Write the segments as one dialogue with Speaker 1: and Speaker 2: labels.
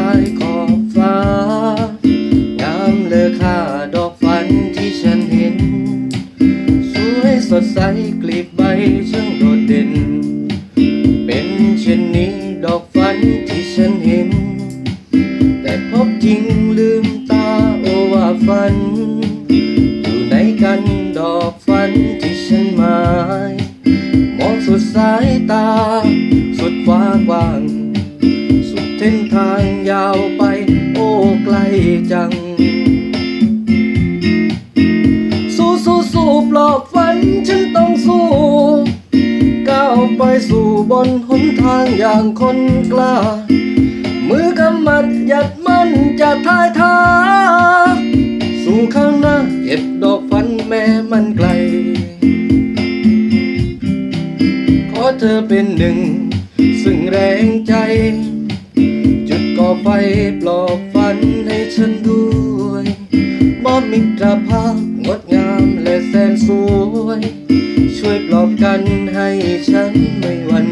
Speaker 1: ายขอบฟ้า งามเลอค่าดอกฟันที่ฉันเห็น สวยสดใสกลีบใบเชิงโดดเด่น ทางยาวไปโอ้ไกลจัง สู้สู้สู้ปลอบฝันฉันต้องสู้ก้าวไปสู่บนหนทางอย่างคนกล้า มือกำมัดยัดมันจะท้ายท้า สู่ข้างหน้าเก็บดอกฟันแม้มันไกล ขอเธอเป็นหนึ่ง ซึ่งแรงใจ่อไฟปลอบฝันให้ฉันด้วยมอบมิตรภาพงดงามและแสนสวย ช่วยปลอบกันให้ฉันไม่หวั่น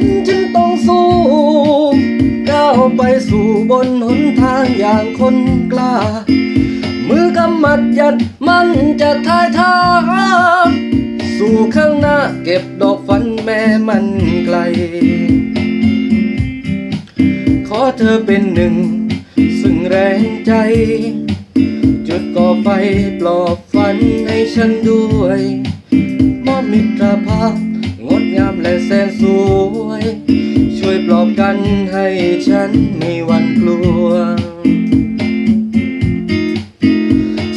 Speaker 1: นฉันต้องสู้ ก้าวไปสู่บนหนทางอย่างคนกล้า มือกำมัดยัดมันจะทายทางสู่ข้างหน้าเก็บดอกฝันแม้มันไกล ขอเธอเป็นหนึ่ง ซึ่งแรงใจ จุดก่อไฟปลอบฝันให้ฉันด้วยมอบมิตรภาพามและแสนสวย ช่วยปลอบกันให้ฉันไม่หวั่นกลัว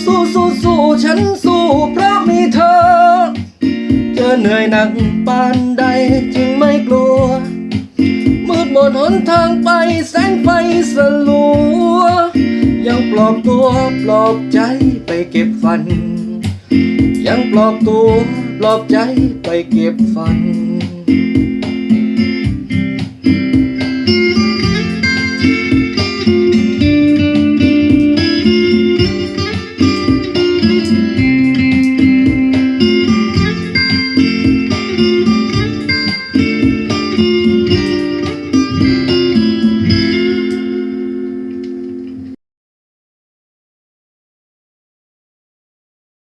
Speaker 1: สู้สู้สู้ฉันสู้เพราะมีเธอ เจอเหนื่อยหนักปานใดจึงไม่กลัว มืดมนหนทางไปแสงไฟสลัว ยังปลอบตัวปลอบใจไปเก็บฝัน ยังปลอบตัวปลอบใจไปเก็บฝัน